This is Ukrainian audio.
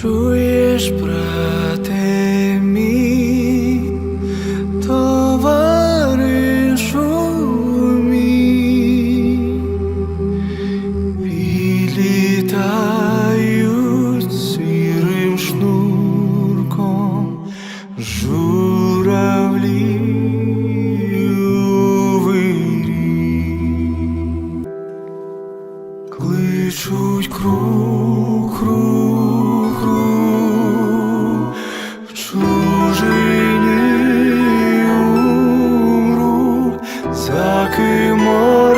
Чуєш, брате мій, товаришу мій, Підлітають сірим шнурком журавлі у вирі. кличуть круг круг. Так всякий море.